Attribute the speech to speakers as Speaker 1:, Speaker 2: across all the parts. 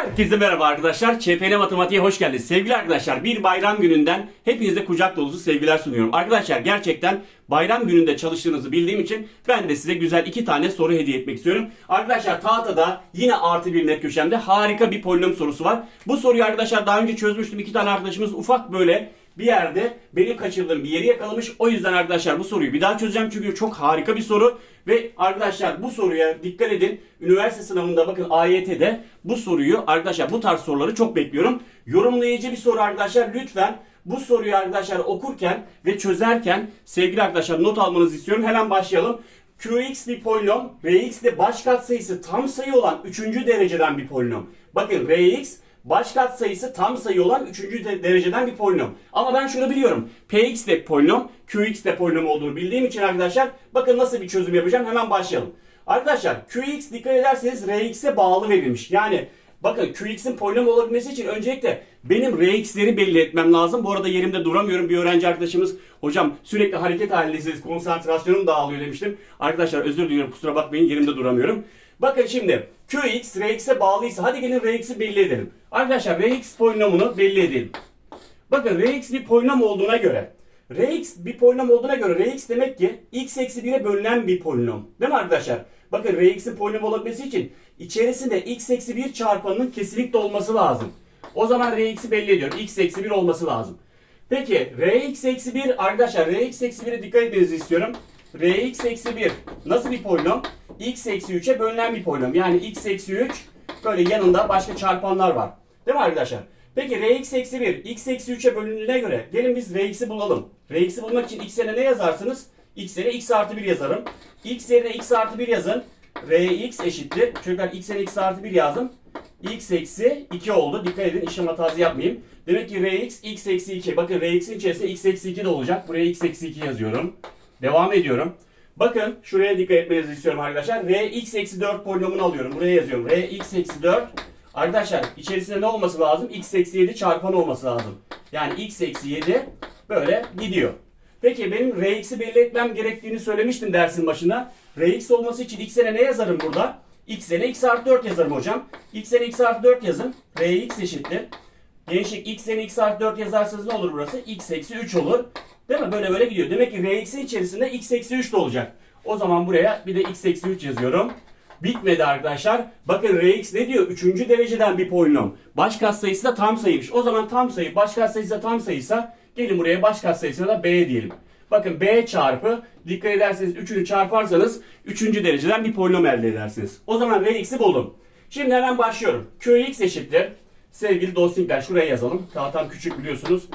Speaker 1: Herkese merhaba arkadaşlar. ÇPN Matematiğe hoş geldiniz. Sevgili arkadaşlar bir bayram gününden hepinize kucak dolusu sevgiler sunuyorum. Arkadaşlar gerçekten bayram gününde çalıştığınızı bildiğim için ben de size güzel iki tane soru hediye etmek istiyorum. Arkadaşlar tahtada yine artı bir net köşemde harika bir polinom sorusu var. Bu soruyu arkadaşlar daha önce çözmüştüm. İki tane arkadaşımız ufak böyle bir yerde benim kaçırdığım bir yeri yakalamış. O yüzden arkadaşlar bu soruyu bir daha çözeceğim çünkü çok harika bir soru. Ve arkadaşlar bu soruya dikkat edin. Üniversite sınavında bakın AYT'de bu soruyu arkadaşlar bu tarz soruları çok bekliyorum. Yorumlayıcı bir soru arkadaşlar lütfen bu soruyu arkadaşlar okurken ve çözerken sevgili arkadaşlar not almanızı istiyorum. Hemen başlayalım. Qx bir polinom, Rx de baş katsayısı tam sayı olan 3. dereceden bir polinom. Bakın Rx baş katsayısı tam sayı olan 3. de- dereceden bir polinom. Ama ben şunu biliyorum. Px de polinom, Qx de polinom olduğunu bildiğim için arkadaşlar bakın nasıl bir çözüm yapacağım hemen başlayalım. Arkadaşlar Qx dikkat ederseniz Rx'e bağlı verilmiş. Yani bakın Qx'in polinom olabilmesi için öncelikle benim Rx'leri belli etmem lazım. Bu arada yerimde duramıyorum. Bir öğrenci arkadaşımız hocam sürekli hareket halindesiniz konsantrasyonum dağılıyor demiştim. Arkadaşlar özür diliyorum kusura bakmayın yerimde duramıyorum. Bakın şimdi Qx Rx'e bağlıysa hadi gelin Rx'i belli edelim. Arkadaşlar Rx polinomunu belli edelim. Bakın Rx bir polinom olduğuna göre Rx bir polinom olduğuna göre Rx demek ki x eksi 1'e bölünen bir polinom. Değil mi arkadaşlar? Bakın Rx'in polinom olabilmesi için içerisinde x eksi 1 çarpanının kesinlikle olması lazım. O zaman Rx'i belli ediyorum. x eksi 1 olması lazım. Peki Rx eksi 1 arkadaşlar Rx eksi 1'e dikkat etmenizi istiyorum. Rx eksi 1 nasıl bir polinom? X eksi 3'e bölünen bir polinom. Yani x eksi 3 böyle yanında başka çarpanlar var. Değil mi arkadaşlar? Peki Rx eksi 1 x eksi 3'e bölündüğüne göre gelin biz Rx'i bulalım. Rx'i bulmak için x yerine ne yazarsınız? x yerine x artı 1 yazarım. x yerine x artı 1 yazın. Rx eşittir. Çocuklar x yerine x artı 1 yazdım. x eksi 2 oldu. Dikkat edin işlem hatası yapmayayım. Demek ki Rx x eksi 2. Bakın Rx'in içerisinde x eksi 2 de olacak. Buraya x eksi 2 yazıyorum. Devam ediyorum. Bakın şuraya dikkat etmenizi istiyorum arkadaşlar. Rx eksi 4 polinomunu alıyorum. Buraya yazıyorum. Rx eksi 4. Arkadaşlar içerisinde ne olması lazım? x eksi 7 çarpan olması lazım. Yani x eksi 7 böyle gidiyor. Peki benim Rx'i belli etmem gerektiğini söylemiştim dersin başında. Rx olması için x'e ne yazarım burada? x'e x artı 4 yazarım hocam. x'e x artı 4 yazın. Rx eşittir. Gençlik x'e x artı 4 yazarsanız ne olur burası? x eksi 3 olur. Değil mi? Böyle böyle gidiyor. Demek ki Rx'in içerisinde x eksi 3 de olacak. O zaman buraya bir de x eksi 3 yazıyorum. Bitmedi arkadaşlar. Bakın Rx ne diyor? Üçüncü dereceden bir polinom. Baş katsayısı da tam sayıymış. O zaman tam sayı baş katsayısı da tam sayıysa gelin buraya baş katsayısına da b diyelim. Bakın b çarpı dikkat ederseniz 3'ünü çarparsanız 3. dereceden bir polinom elde edersiniz. O zaman Rx'i buldum. Şimdi hemen başlıyorum. Qx eşittir. Sevgili dostlar şuraya yazalım. Tahtam küçük biliyorsunuz.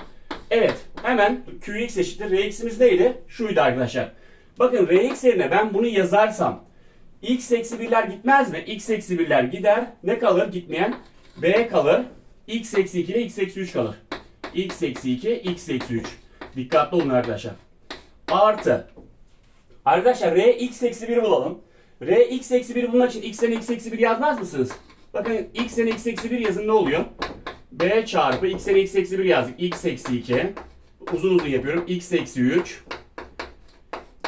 Speaker 1: Evet hemen Qx eşittir. Rx'imiz neydi? Şuydu arkadaşlar. Bakın Rx yerine ben bunu yazarsam x eksi 1'ler gitmez mi? x eksi 1'ler gider. Ne kalır gitmeyen? b kalır. x eksi 2 ile x eksi 3 kalır. x eksi 2, x eksi 3. Dikkatli olun arkadaşlar. Artı. Arkadaşlar r x eksi 1 bulalım. r x eksi 1 bulmak için x yerine x eksi 1 yazmaz mısınız? Bakın x yerine x eksi 1 yazın ne oluyor? b çarpı x yerine x eksi 1 yazdık. x eksi 2. Uzun uzun yapıyorum. x eksi 3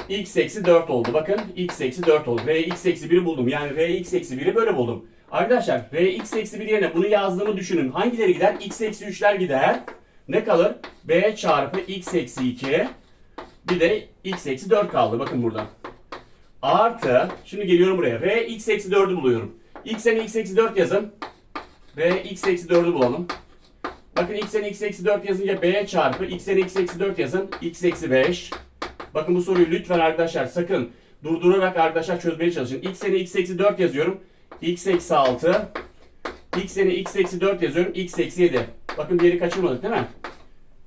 Speaker 1: x eksi 4 oldu. Bakın x eksi 4 oldu. r x eksi 1'i buldum. Yani r x eksi 1'i böyle buldum. Arkadaşlar r x eksi 1 yerine bunu yazdığımı düşünün. Hangileri gider? x eksi 3'ler gider. Ne kalır? b çarpı x eksi 2 bir de x eksi 4 kaldı. Bakın burada. Artı. Şimdi geliyorum buraya. r x eksi 4'ü buluyorum. x yerine x eksi 4 yazın. r x eksi 4'ü bulalım. Bakın x yerine x eksi 4 yazınca b çarpı x yerine x eksi 4 yazın. x eksi 5. Bakın bu soruyu lütfen arkadaşlar sakın durdurarak arkadaşlar çözmeye çalışın. X yerine x eksi 4 yazıyorum. x eksi 6. X yerine x eksi 4 yazıyorum. x eksi 7. Bakın diğeri kaçırmadık değil mi?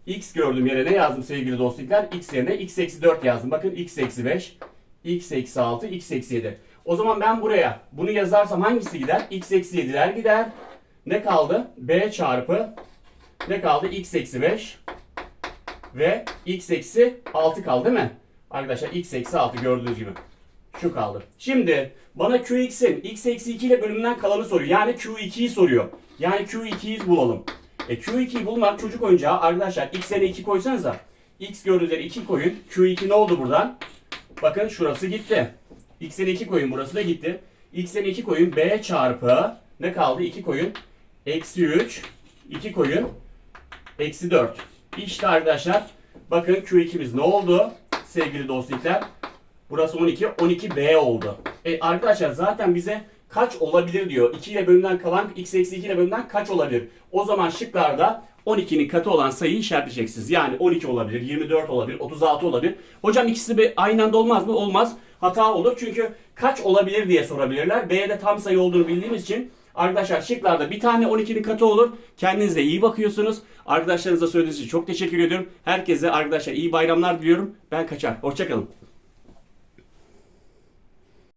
Speaker 1: X gördüm yere ne yazdım sevgili dostlar? X yerine x eksi 4 yazdım. Bakın x eksi 5. x eksi 6. x eksi 7. O zaman ben buraya bunu yazarsam hangisi gider? x eksi 7'ler gider. Ne kaldı? b çarpı ne kaldı? x eksi 5 ve x eksi 6 kaldı değil mi? Arkadaşlar x eksi 6 gördüğünüz gibi. Şu kaldı. Şimdi bana qx'in x eksi 2 ile bölümünden kalanı soruyor. Yani q2'yi soruyor. Yani q2'yi bulalım. E q2'yi bulmak çocuk oyuncağı. Arkadaşlar x yerine 2 koysanıza. x gördüğünüz yere 2 koyun. q2 ne oldu buradan? Bakın şurası gitti. x yerine 2 koyun burası da gitti. x yerine 2 koyun b çarpı ne kaldı? 2 koyun. eksi 3, 2 koyun, eksi 4. İşte arkadaşlar bakın Q2'miz ne oldu sevgili dostlar? Burası 12, 12B oldu. E arkadaşlar zaten bize kaç olabilir diyor. 2 ile bölümden kalan x eksi 2 ile bölümden kaç olabilir? O zaman şıklarda 12'nin katı olan sayıyı işaretleyeceksiniz. Yani 12 olabilir, 24 olabilir, 36 olabilir. Hocam ikisi bir aynı anda olmaz mı? Olmaz. Hata olur çünkü kaç olabilir diye sorabilirler. B'de tam sayı olduğunu bildiğimiz için Arkadaşlar şıklarda bir tane 12'nin katı olur. Kendinize iyi bakıyorsunuz. Arkadaşlarınıza söylediğiniz için çok teşekkür ediyorum. Herkese arkadaşlar iyi bayramlar diliyorum. Ben kaçar. Hoşçakalın.